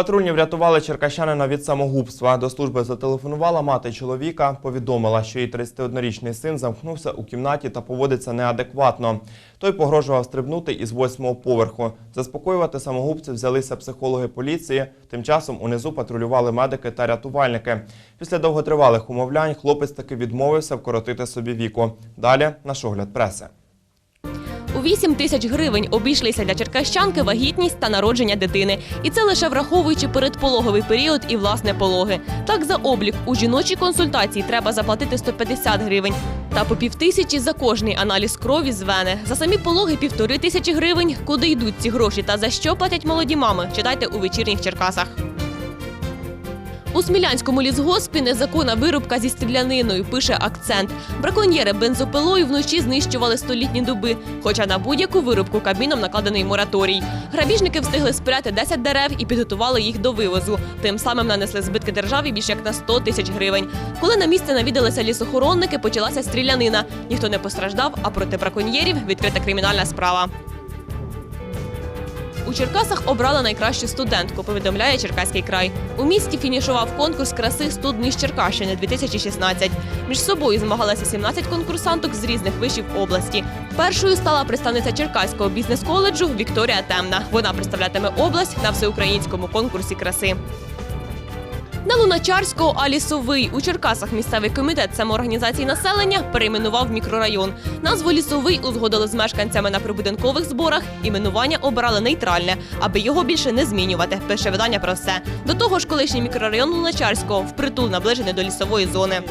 Патрульні врятували черкащанина від самогубства. До служби зателефонувала мати чоловіка, повідомила, що її 31-річний син замкнувся у кімнаті та поводиться неадекватно. Той погрожував стрибнути із восьмого поверху. Заспокоювати самогубців взялися психологи поліції. Тим часом унизу патрулювали медики та рятувальники. Після довготривалих умовлянь хлопець таки відмовився вкоротити собі віку. Далі наш огляд преси. У 8 тисяч гривень обійшлися для черкащанки вагітність та народження дитини. І це лише враховуючи передпологовий період і власне пологи. Так за облік у жіночій консультації треба заплатити 150 гривень. Та по півтисячі за кожний аналіз крові з вени. За самі пологи півтори тисячі гривень. Куди йдуть ці гроші та за що платять молоді мами? Читайте у вечірніх Черкасах. У Смілянському лісгоспі незаконна вирубка зі стріляниною, пише акцент. Браконьєри бензопилою вночі знищували столітні дуби, хоча на будь-яку вирубку кабіном накладений мораторій. Грабіжники встигли спиляти 10 дерев і підготували їх до вивозу. Тим самим нанесли збитки державі більше як на 100 тисяч гривень. Коли на місце навідалися лісохоронники, почалася стрілянина. Ніхто не постраждав, а проти браконьєрів відкрита кримінальна справа. У Черкасах обрали найкращу студентку, повідомляє Черкаський край. У місті фінішував конкурс краси Студні з Черкащини 2016. Між собою змагалися 17 конкурсанток з різних вишів області. Першою стала представниця Черкаського бізнес-коледжу Вікторія Темна. Вона представлятиме область на всеукраїнському конкурсі краси. На Луначарського, а лісовий у Черкасах місцевий комітет самоорганізації населення перейменував мікрорайон. Назву лісовий узгодили з мешканцями на прибудинкових зборах. Іменування обрали нейтральне, аби його більше не змінювати. Пише видання про все. До того ж, колишній мікрорайон Луначарського впритул наближений до лісової зони.